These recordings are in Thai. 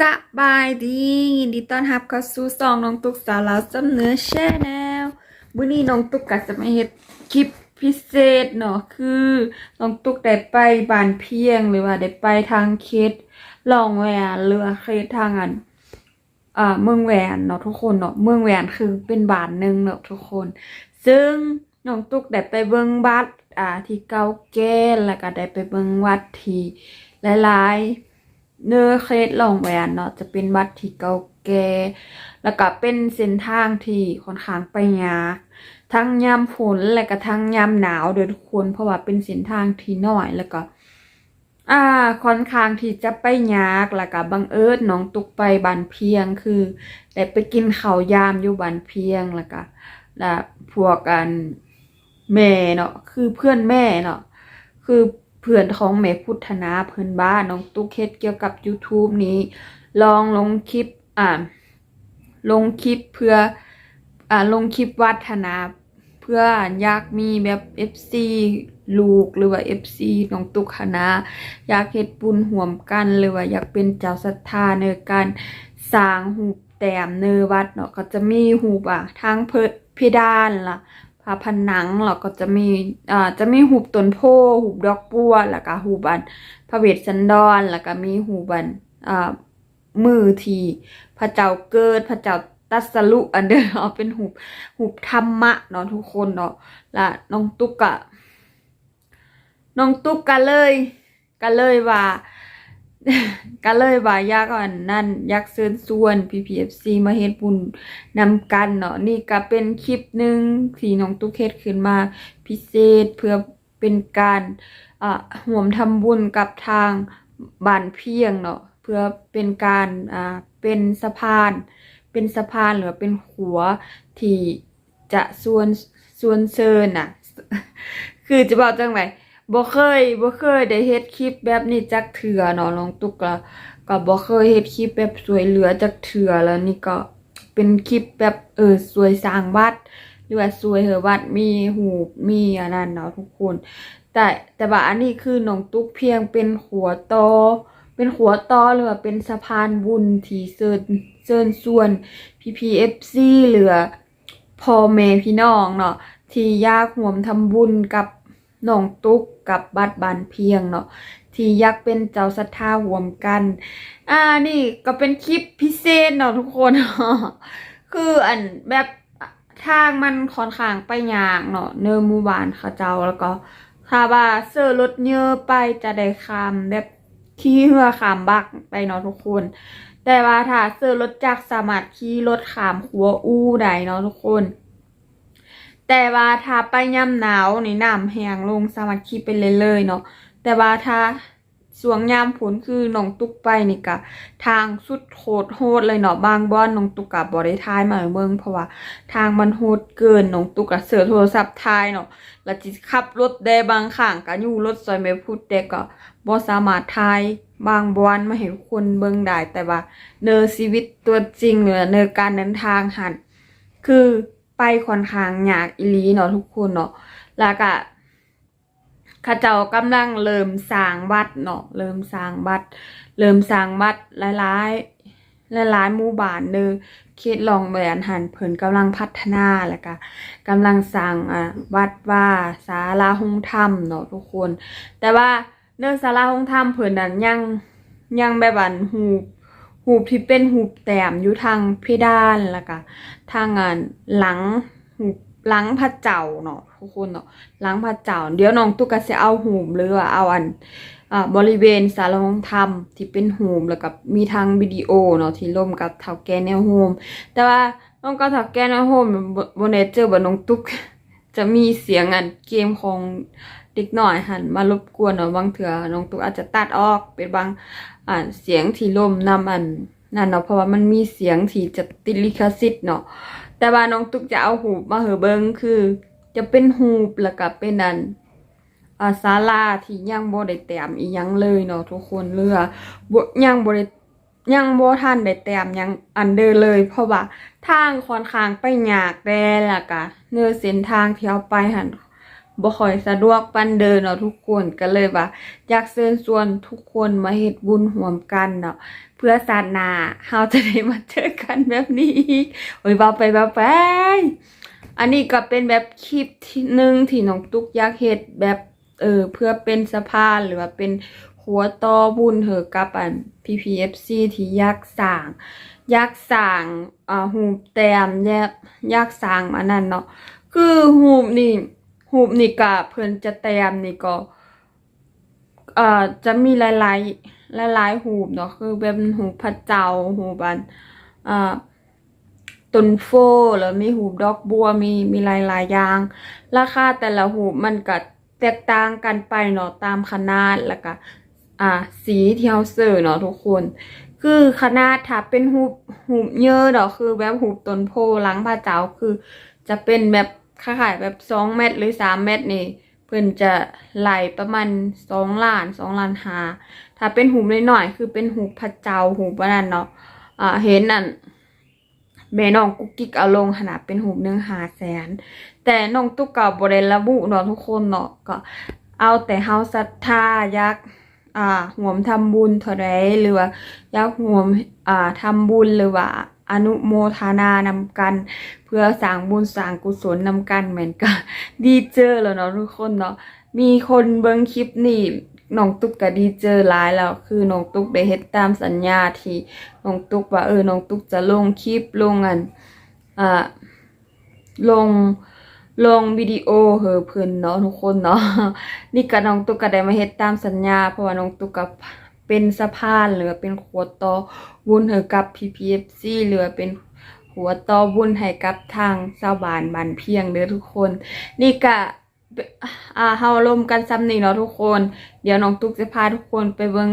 สบายดียินดีต้อนรับเข้าสู่ซองน้องตุ๊กสาวลาวจำเนื้อแชแนลมื้อนี้น้องตุกก็จะมาเฮ็ดคลิปพิเศษเนาะคือน้องตุ๊กได้ไปบ้านเพียงหรือว่าได้ไปทางเขตลองแหวนหรือว่าเขตทางอันอ่าเมืองแหวนเนาะทุกคนเนาะเมืองแหวนคือเป็นบ้านหนึ่งเนาะทุกคน ซึ่งน้องตุ๊กได้ไปเบิ่งวัดอ่าที่เกาแก่แล้วก็ได้ไปเบิ่งวัดที่หลายๆ เนื้อเคสลองแหวนเนาะจะเป็นวัดที่เก่าแก่แล้วก็เป็นเส้นทางที่ค่อนข้างไปยากทั้งยามฝนและก็ทั้งยามหนาวเด้อทุกคน เพราะว่าเป็นเส้นทางที่น้อยแล้วก็ อ่าค่อนข้างที่จะไปยากแล้วก็บังเอิญน้องตุกไปบ้านเพียงคือได้ไปกินข้าวยามอยู่บ้านเพียงแล้วก็และพวกกันแม่เนาะคือเพื่อนแม่เนาะคือ เพื่อนของแม่พุทธนาเพื่อนบ้านน้องตุ๊กเฮ็ดเกี่ยวกับ YouTube นี้ ลองลงคลิปอ่าลงคลิปเพื่ออ่าลงคลิปวัฒนา เพื่ออยากมีแบบ FC ลูกหรือว่า FC น้องตุกคณะอยากเฮ็ดบุญห่วมกันหรือว่าอยากเป็นเจ้าศรัทธาในการสร้างหูปแต้มเนอวัดเนาะก็จะมีหูปอะทางเพเพดานล่ะ ผาผนังแล้วก็จะมีอ่าจะมีหูปต้นโพหูปดอกบัวแล้วก็หูปอันพระเวสสันดรแล้วก็มีหูปอันอ่ามือที่พระเจ้าเกิดพระเจ้าตัสรุอันเดอร์เอาเป็นหูปหุบธรรมะเนาะทุกคนเนาะและน้องตุ๊กกะน้องตุ๊กกะเลยก็เลยว่า ก็เลยว่าอยากอันนั่นอยากเชิญชวน PPFC มาเฮ็ดบุญนำกันเนาะนี่ก็เป็นคลิปหนึ่งที่น้องตุ๊กเฮ็ดขึ้นมาพิเศษเพื่อเป็นการอ่าห่วมทำบุญกับทางบ้านเพียงเนาะเพื่อเป็นการอ่าเป็นสะพาน เป็นสะพานหรือว่าเป็นหัวที่จะส่วนส่วนเชิญน่ะ คือจะบอกจังไง บ่เคยบ่เคยได้เฮ็ดคลิปแบบนี้จักเทื่อเนาะน้องตุ๊กก็ก็บ่เคยเฮ็ดคลิปแบบสวยเหลือจักเทื่อแล้วนี่ก็เป็นคลิปแบบเออสวยสร้างวัดหรือว่าสวยเหอวัดมีหูมีอันนั้นเนาะทุกคน แต่แต่ว่าอันนี้คือน้องตุ๊กเพียงเป็นหัวตอเป็นหัวตอหรือว่าเป็นสะพานบุญที่เชิญเชิญส่วน PPFC เหลือพ่อแม่พี่น้องเนาะที่ยากห่วมทำบุญกับ น้องตุ๊กกับบัดบานเพียงเนาะที่อยากเป็นเจ้าศรัทธาห่วมกัน อ่านี่ก็เป็นคลิปพิเศษเนาะทุกคน คืออันแบบทางมันค่อนข้างไปยากเนาะเนินหมู่บ้านเขาเจ้าแล้วก็ถ้าว่าเสื้อรถเยอะไปจะได้คำแบบขี่เหือขามบักไปเนาะทุกคน แต่ว่าถ้าเสื้อรถจักสามารถขี่รถขามขัวอู้ได้เนาะทุกคน แต่ว่าถ้าไปย่ำหนาวนี่น้ำแห้งลงสามารถขี่ไปเลยเลยๆเนาะแต่ว่าถ้าสวงยามฝนคือหนองตุกไปนี่กะทางสุดโหดโหดเลยเนาะบางบ่อนหนองตุกกะบ่ได้ทายมาให้เบิ่งเพราะว่าทางมันโหดเกินหนองตุกกะเสือโทรศัพท์ทายเนาะแล้วจิขับรถได้บางข้างก็อยู่รถซอยไม่พูดแต่ก็บ่สามารถทายบางบ้อนมาเห็นคนเบิ่งได้แต่ว่าเนอชีวิตตัวจริงหรือเนอการเดินทางหันคือ ไปค่อนข้างยากอีลีเนาะทุกคนเนาะแล้วก็ข้าเจ้ากำลังเริ่มสร้างวัดเนาะเริ่มสร้างวัด เริ่มสร้างวัดหลายๆหลายๆหมู่บ้านเด้อเขตลองแหวนหันเพิ่นกำลังพัฒนาแล้วก็กำลังสร้างอ่าวัดว่าศาลาหงธรรมเนาะทุกคน แต่ว่าเนื่อศาลาหงธรรมเพิ่นนั้นยังยังแบบอันหู หูที่เป็นหูแต้มอยู่ทางเพดานแล้วก็ทางอันหลังหูปหลังพระเจ้าเนาะทุกคนเนาะหลังพระเจ้า เดี๋ยวน้องตุ๊กก็สิเอาหูหรือว่าเอาอันอบริเวณศาลาหงธรรมที่เป็นหูแล้วก็มีทางวิดีโอเนาะที่ร่วมกับเฒ่าแก่แนวโฮมแต่ว่าน้องก็ถักแก้นะโฮมบนเนเจอร์บนน้องตุ๊ก จะมีเสียงอันเกมของเด็กหน่อยหันมารบกวนเนาะบางเถื่อน้องตุ๊กอาจจะตัดออกเป็นบาง อ่าเสียงที่ล่มนำอันนั่นเนาะเพราะว่ามันมีเสียงที่จะติดลิขสิทธิ์เนาะแต่ว่าน้องตุ๊กจะเอาหูมาเหอเบิงคือ จะเป็นหูปแล้วก็เป็นอันอ่าศาลาที่ยังบ่ได้แต้มอีหยังเลยเนาะทุกคนเรือบ่ยังบ่ได้ยังบ่ทันได้แต้มยังอันเดอร์เลย เพราะว่าทางค่อนข้างไปยากแด่ล้วก็เนื้อเส้นทางที่เอาไปหัน บ่ค่อยสะดวกปานเดินเนาะทุกคนก็เลยว่า อยากเชิญชวนทุกคนมาเฮ็ดบุญร่วมกันเนาะเพื่อศาสนาเฮาจะได้มาเจอกันแบบนี้อีกโอ้ยเว้าไปเว้าไปอันนี้ก็เป็นแบบคลิปที่หนึ่งที่น้องตุ๊กอยากเฮ็ดแบบเออเพื่อเป็นสะพานหรือว่าเป็นหัวต่อบุญเหอะกับอัน PPFC ที่อยากสร้างอยากสร้างอ่าหูแต้มแยกอยากสร้างอันนั้นเนาะคือหูนี่ หูนี่ก็เพิ่นจะแต้มนี่ก็เอ่อจะมีหลายๆหลายๆหูเนาะคือแบบหูพระเจ้าหูปอันอ่าต้นโฟแล้วมีหูบดอกบัวมีมีหลายๆอย่าง ราคาแต่ละหูบมันก็แตกต่างกันไปเนาะตามขนาดแล้วก็อ่าสีที่เราซื้อเนาะทุกคน คือขนาดถ้าเป็นหูบหูบเยอะดอกคือแบบหูบต้นโพหลังพระเจ้าคือจะเป็นแบบ คล้ายแบบสองเมตรหรือสามเมตรนี่ เพิ่อนจะไหลประมาณสองล้านสองล้านหา ถ้าเป็นหูบน้อยๆคือเป็นหูพระเจ้าหูบอันนั้นเนาะอ่าเห็นนั่นแม่น้องกุ๊กกิ๊กเอาลงขนาดเป็นหูหนึ่งหาแสน แต่น้องตุ๊กเก่าบริระบุเนาะทุกคนเนาะก็ เอาแต่เฮาศรัทธายากอ่าห่วมทำบุญเท่าใดหรือว่ายากห่วมอ่าทำบุญหรือว่า อนุโมทนานำกัน เพื่อสร้างบุญสร้างกุศลนำกันเหมือนกันดีเจอแล้วเนาะทุกคนเนาะมีคนเบิ่งคลิปนี่น้องตุ๊กก็ดีเจอหลายแล้วคือน้องตุ๊กได้เฮ็ดตามสัญญาที่น้องตุ๊กว่าเออน้องตุ๊กจะลงคลิปลงอันอ่าลงลงวิดีโอเหอเพิ่นเนาะทุกคนเนาะนี่ก็น้องตุ๊กก็ได้มาเฮ็ดตามสัญญา เพราะว่าน้องตุ๊กก็ เป็นสะพานหรือว่าเป็นหัวต่อบุญให้กับ PPFC หรือว่าเป็นหัวต่อบุญให้กับทางชาวบ้านบ้านเพียงเด้อทุกคน นี่ก็อ่าเฮาลมกันซ้ำนี่เนาะทุกคน เดี๋ยวน้องตุ๊กจะพาทุกคนไปเบิ่ง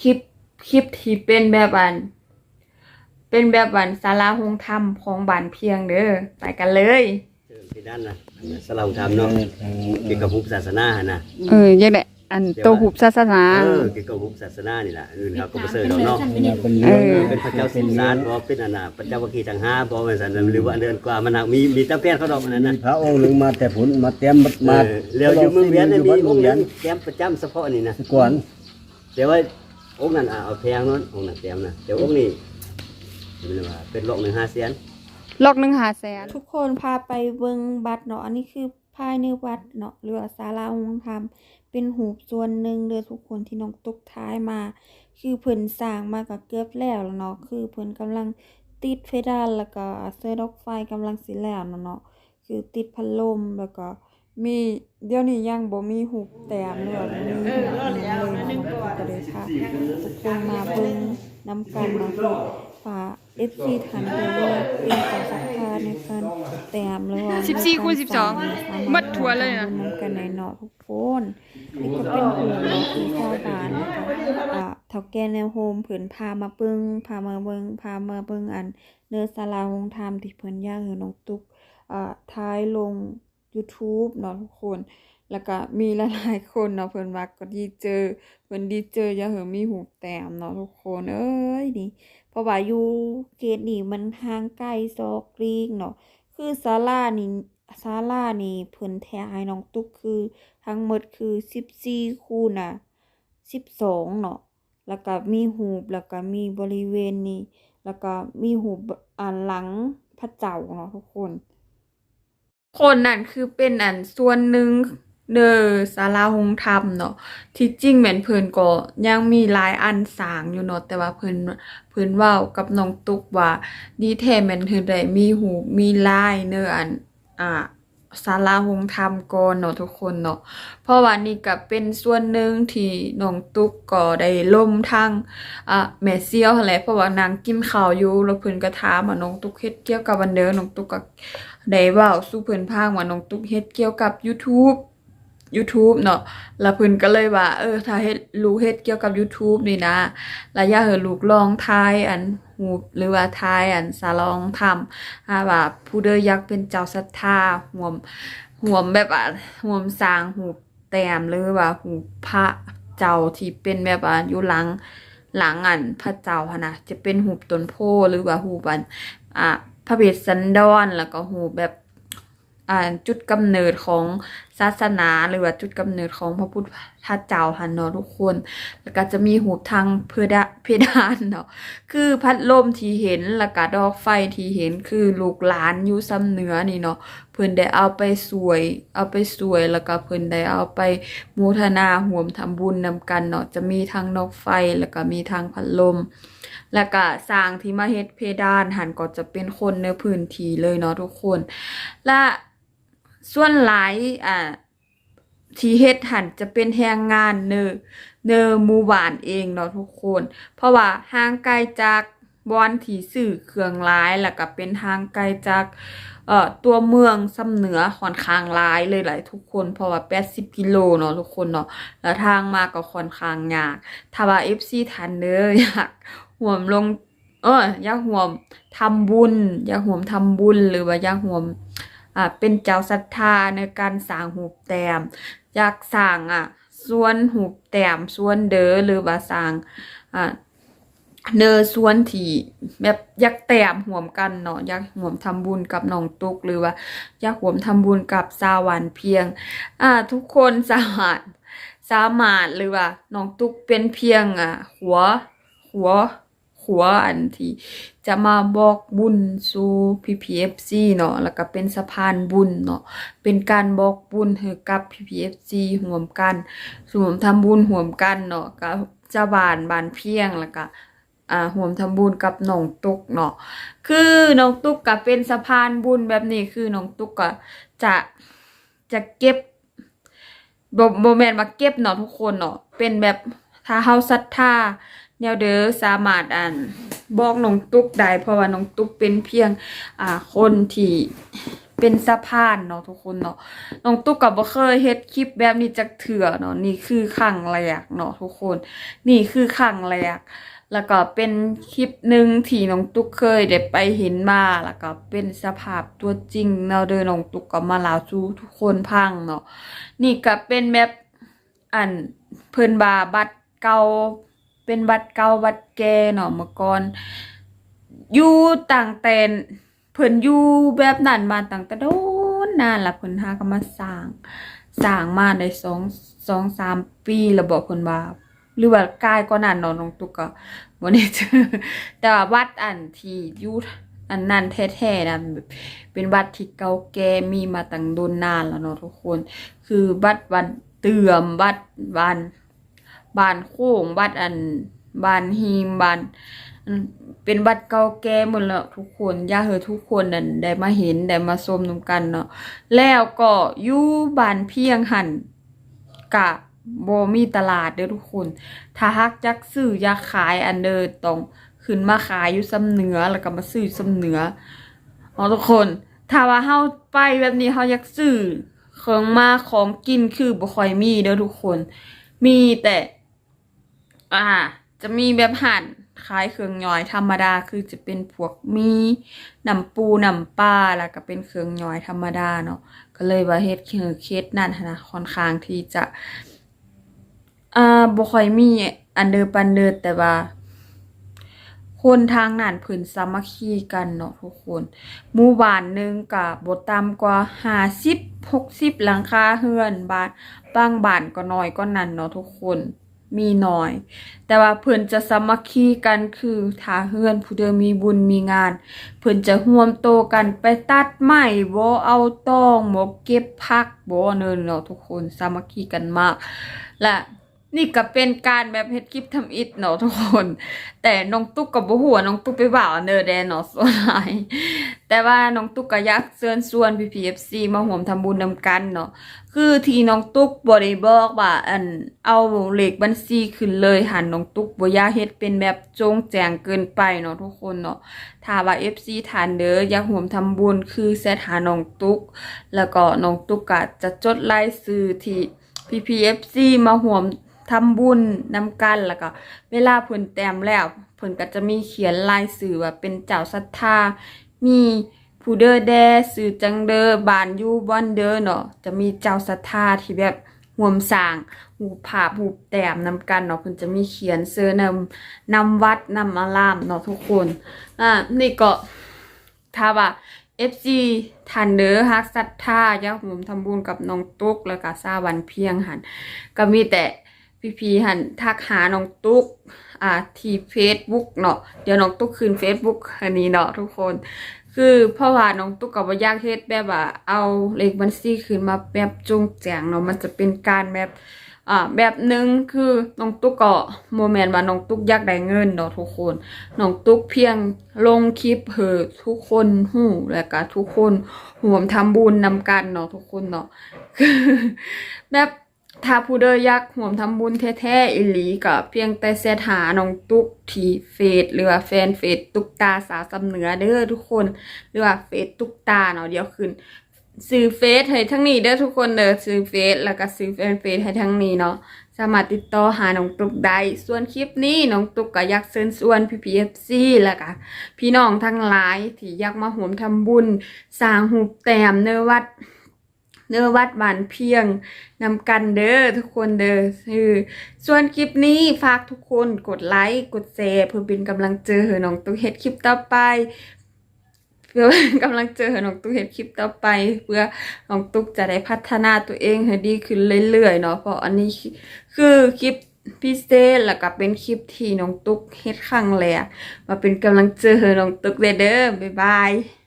คลิปคลิปที่เป็นแบบอัน เป็นแบบวันศาลาหงธรรมของบ้านเพียงเด้อไปกันเลยเออที่ด้านนะอันนั้นสลาธรรมเนาะเกี่ยวกับภุศาสนาหั่นนะเออยังไง อันตัวหุบศาสนา เออเกี่ยวกับภุศาสนานี่แหละอื่นเขาก็บ่เสิร์ชดอกเนาะเออ เป็นพระเจ้าสิงสารบ่เป็นอันน่ะพระเจ้าวัคคีย์ทั้งห้าบ่ว่าซั่นหรือว่าเดือนกว่ามันน่ะมีมีตำแพนเขาดอกอันนั้นมีน่ะ พระองค์หนึ่งมาแต่ผลมาเตรียมมาเออแล้วอยู่เมืองเวียนน่ะมีอยู่องค์เวีนึยนงแก้มประจำเฉพาะนี่นะก่อนแต่ว่าองค์นั้นอะเอาแพงเนาะองค์นั้นแต้มนะแต่องค์นี้เป็นว่าเป็นโลกหนึ่งห้าเสียนลอกหนึ่งหาแสน ทุกคนพาไปเบิงบัตรเนาะอันนี้คือ ภายในวัดเนาะหรือว่าศาลาหงธรรม เป็นหูบส่วนหนึ่งเด้อทุกคนที่น้องตุกท้ายมา คือเพิ่นสร้างมาก็เกือบแล้วแล้วเนาะคือเพิ่นกำลังติดเพดานแล้วก็เสื้อดอกไฟกำลังสิแล้วเนาะคือติดพัดลมแล้วก็มีเดี๋ยวนี้ยังบ่มีหูแต้มหรือว่าบ่มีหูบอันนั้นเลยเนาะก็เลยพาทุกคนมาเบิ่งนํกันเนาะ คือฝาก FC ทันไปว่าเป็นการศรัทธาในการแต้มหรือว่า14คูณ12หมดถั่วเลยนะนํกันในเนาะทุกคนนี่ก็เป็นหูเนาะคือชาวบ้านนะคะอ่าเฒ่าแก่แนวโฮมเพิ่นพามาเบิ่งพามาเบิ่งพามาเบิ่งอัน เนื้อศาลาโรงธรรมที่เพิ่นอยากให้น้องตุ๊กอ่าท้ายลง YouTube เนาะทุกคนแล้วก็มีหลายๆคนเนาะเพิ่นว่าก็ดีเจอเพิ่นดีเจออย่าเหิมมีหูแต้มเนาะทุกคน เอ้ยนี่ เพราะว่าอยู่เขตนี่มันห่างไกลซอกรีกเนาะคือศาลานี่ศาลานี่เพิ่นแท้ให้น้องตุ๊กคือ ทั้งหมดคือ14คูณน่ะ12เนาะแล้วก็มีหูบแล้วก็มีบริเวณนี้แล้วก็มีหูปอ่านหลังพระเจ้าเนาะทุกคน คนนั่นคือเป็นอันส่วนหนึ่ง เด้อศาลาหงธรรมเนาะที่จริงแม่นเพิ่นก็ยังมีหลายอันสร้างอยู่เนาะแต่ว่าเพิ่นเพิ่นเว้ากับน้องตุ๊กว่า ดีแท้แม่นเพิ่นได้มีหูมีลายเนื้ออันอ่าศาลาหงธรรมก่อนเนาะทุกคนเนาะเพราะว่านี่ก็เป็นส่วนหนึ่งที่น้องตุ๊กก็ได้ล่มทางอะแม่เซียวหั่นแหละเพราะว่านางกินข้าวอยู่แล้วเพิ่นก็ถามว่าน้องตุ๊กเฮ็ดเกี่ยวกับอันเด้อน้องตุ๊กก็ได้เว้าสู่เพิ่นฟังว่าน้องตุ๊กเฮ็ดเกี่ยวกับ YouTube YouTube เนาะแล้วเพิ่นก็เลยว่า เออ ถ้าเฮ็ดลูกเฮ็ดเกี่ยวกับ YouTube นี่นะแล้วอย่าให้ลูกลองทายอันหูหรือว่าทายอันสาลองทำถ้าว่าผู้ใดอยากเป็นเจ้าศรัทธาห่วมห่วมแบบว่าห่วมสร้างหูแต้มหรือว่าหูพระเจ้าที่เป็นแบบว่าอยู่หลังหลังอันพระเจ้าหนะจะเป็นหูต้นโพหรือว่าหูปอันอ่าพระเวสสันดรแล้วก็หูแบบ จุดกำเนิดของศาสนาหรือว่าจุดกำเนิดของพระพุทธเจ้าหันเนาะทุกคน แล้วก็จะมีหูทางเพดาเพดานเนาะคือพัดลมที่เห็นแล้วก็ดอกไฟที่เห็นคือลูกหลานอยู่ซ้ำเหนือนี่เนาะเพิ่นได้เอาไปสวย เอาไปสวยแล้วก็เพิ่นได้เอาไปมูทนาห่วมทำบุญนำกันเนาะจะมีทั้งนกไฟแล้วก็มีทั้งพัดลมแล้วก็สร้างที่มาเฮ็ดเพดานหันก็จะเป็นคนในพื้นที่เลยเนาะทุกคน และ ส่วนหลายอ่าที่เฮ็ดหันจะเป็นแรงงานเนอเนอหมู่บ้านเองเนาะทุกคน เพราะว่าห่างไกลจากบอนที่ซื้อเครื่องหลายแล้วก็เป็นทางไกลจากเอ่อตัวเมืองซ้ำเหนือค่อนข้างหลายเลยหลายทุกคนเพราะว่า80กิโลเนาะทุกคนเนาะแล้วทางมาก็ค่อนข้างยากถ้าว่า FC ทันเด้ออยากห่วมลง เอออยากห่วมทำบุญ อยากห่วมทำบุญหรือว่าอยากห่วม อ่าเป็นเจ้าศรัทธาในการสร้างหูแต้มอยากสร้างอะส่วนหูแต้มส่วนเด้อหรือว่าสร้างอ่าเนอส่วนที่แบบอยากแต้มห่วมกันเนาะอยากห่วมทำบุญกับน้องตุกหรือว่าอยากห่วมทำบุญกับสาวันเพียง อ่า ทุกคนสามารถสามารถหรือว่าน้องตุกเป็นเพียงอะหัวหัว ขัวอันที่จะมาบอกบุญสู่ PPFC เอฟซีเนาะแล้วก็เป็นสะพานบุญเนาะเป็นการบอกบุญให้กับ PPFC ร่วมกันรวมทำบุญร่วมกันเนาะกับเจ้าบานบานเพียงแล้วก็อ่าร่วมทำบุญกับน้องตุกเนาะคือน้องตุกก็เป็นสะพานบุญแบบนี้คือน้องตุกก็จะจะเก็บบ่บ่แมนมาเก็บเนาะทุกคนเนาะเป็นแบบถ้าเฮาศรัทธา แนวเด้อสามารถอ่านบอกน้องตุ๊กได้เพราะว่าน้องตุ๊กเป็นเพียงอ่าคนที่เป็นสะพานเนาะทุกคนเนาะน้องตุ๊กก็บ่เคยเฮ็ดคลิปแบบนี้จักเถื่อเนาะนี่คือครั้งแรกเนาะทุกคน นี่คือครั้งแรกแล้วก็เป็นคลิปหนึ่งที่น้องตุ๊กเคยได้ไปเห็นมา แล้วก็เป็นสภาพตัวจริงเนาะเด้อน้องตุ๊กก็มาลาสู่ทุกคนพังเนาะนี่ก็เป็นแบบอันเพิ่นบาบัตรเก่า เป็นบัตรเก่าบัตรแก่เนาะเมื่อก่อนอยู่ต่างแต่เพิ่นอยู่แบบนั้นมาตั้งแต่โดนนานละเพิ่นหาก็มาสร้างสร้างมาได้สองสองสามปีแล้วบอกเพิ่นว่าหรือว่ากายก็นานเนาะน้องตุ๊กก็บ่ได้เจอแต่ว่าวัดอันที่อยู่อันนั้นแท้ๆนะเป็นวัดที่เก่าแก่มีมาตั้งโดนนานแล้วเนาะทุกคน คือบัดวันเตื่อมบัดบาน บานโค้งบัดอันบานฮีมบานเป็นบัดเก่าแก่หมดแล้วทุกคนย่าเฮอทุกคนนั่นได้มาเห็นได้มาชมนำกันเนาะแล้วก็อยู่บ้านเพียงหันกะบมีตลาดเด้อทุกคน ถ้าฮักจักซื้ออยากขายอันเด้อต้องขึ้นมาขายอยู่ซ้ำเหนือแล้วก็มาซื้อซ้ำเหนืออ๋อทุกคน ถ้าว่าเฮาไปแบบนี้เฮาอยากซื้อของมาของกินคือบ่ค่อยมีเด้อทุกคน มีแต่ อ่า จะมีแบบหั่นขายเครื่องย่อยธรรมดาคือจะเป็นพวกมีน้ำปูน้ำปลาแล้วก็เป็นเครื่องย่อยธรรมดาเนาะก็เลยว่าเฮ็ดคือเคสนั่นนะค่อนข้างที่จะอ่าบ่ค่อยมีอันเดอปันเดอแต่ว่าคนทางนั้นเพิ่นสามัคคีกันเนาะทุกคนหมู่บ้านหนึงก็บ่ต่ำกว่า50 60หกสิบหลังคาเรือนบ้านบางบ้านก็น้อยก็นั้นเนาะทุกคน มีน้อย แต่ว่าเพิ่นจะสมัคคีกันคือถ้าเฮือนผู้เดิมมีบุญมีงาน เพิ่นจะห่วมโตกันไปตัดไม้บ่เอาตองบ่เก็บพักบ่เนินเนาะทุกคนสมัคคีกันมาก และ นี่ก็เป็นการแบบเฮ็ดคลิปทำอิฐเนาะทุกคน แต่น้องตุ๊กกับบ่ฮู้ว่าน้องตุ๊กไปบ่าวเนอแดนเนาะส่วนหลายแต่ว่าน้องตุ๊กก็อยากเชิญชวน PPFC มาร่วมทำบุญนำกันเนาะคือที่น้องตุ๊กบ่ได้บอกว่าอันเอาเลขบัญชีขึ้นเลยหันน้องตุ๊กบ่อยากเฮ็ดเป็นแบบจงแจงเกินไปเนาะทุกคนเนาะถ้าว่า FC ทานเด้ออยากร่วมทำบุญคือแซดหาน้องตุ๊กแล้วก็น้องตุ๊กก็จะจดรายชื่อที่ PPFC มาร่วม ทำบุญนำกันแล้วก็ เวลาเพิ่นแต้มแล้วเพิ่นก็จะมีเขียนลายสื่อว่าเป็นเจ้าศรัทธา มีผู้เดอแดสื่อจังเดอบานยูบอนเดอเนาะจะมีเจ้าศรัทธาที่แบบห่วมสร้างหูปภาหูแต้มนำกันเนาะเพิ่นจะมีเขียนเสื้อนำนำวัดนำอารามเนาะทุกคนอ่านี่ก็ถ้าว่า FC ทันเดอร์ฮักศรัทธายากร่มทำบุญกับน้องตุ๊กแล้วก็ซาวันเพียงหันก็มีแต่ พี่ๆหันทักหาน้องตุ๊กอ่าที่ Facebook เนาะเดี๋ยวน้องตุ๊กคืน Facebook อันนี้เนาะทุกคน คือเพราะว่าน้องตุ๊กกับว่ายากเฮ็ดแบบว่าเอาเลขบัญชีคืนมาแบบจงแจงเนาะมันจะเป็นการแบบอ่าแบบหนึ่งคือน้องตุ๊กก็โมเมนต์ว่าน้องตุ๊กอยากได้เงินเนาะทุกคนน้องตุ๊กเพียงลงคลิปเหอะทุกคนหูแล้วก็ทุกคนห่วมทำบุญนำกันเนาะทุกคนเนาะคือแบบ ถ้าผู้เดออยากห่วมทำบุญแท้ๆอีหลีก็เพียงแต่เสยหาน้องตุ๊กทีเฟซหรือว่าแฟนเฟซตุ๊กตาสาวสำเหนือเด้อทุกคนหรือว่าเฟซตุ๊กตาเนาะเดี๋ยวขึ้นซื้อเฟซให้ทั้งนี้เด้อทุกคนเด้อซื้อเฟซแล้วก็ซื้อแฟนเฟซให้ทั้งนี้เนาะสามารถติดต่อหาน้องตุ๊กได้ ส่วนคลิปนี้น้องตุ๊กก็อยากเชิญชวนพี่พีเอฟซีแล้วก็พี่น้องทั้งหลายที่อยากมาห่วมทำบุญสร้างหูแต้มเนื้อวัด เนื้อวัดบานเพียงนำกันเด้อทุกคนเด้อคือส่วนคลิปนี้ฝากทุกคนกดไลค์กดแชร์เพื่อเป็นกำลังใจให้น้องตุ๊กเฮ็ดคลิปต่อไปเพื่อเป็นกำลังใจให้น้องตุ๊กเฮ็ดคลิปต่อไป เพื่อน้องตุ๊กจะได้พัฒนาตัวเองให้ดีขึ้นเรื่อยๆเนาะเพราะอันนี้คือคลิปพิเศษแล้วก็เป็นคลิปที่น้องตุ๊กเฮ็ดครั้งแรกมาเป็นกำลังใจให้น้องตุ๊กเด้อบ๊ายบาย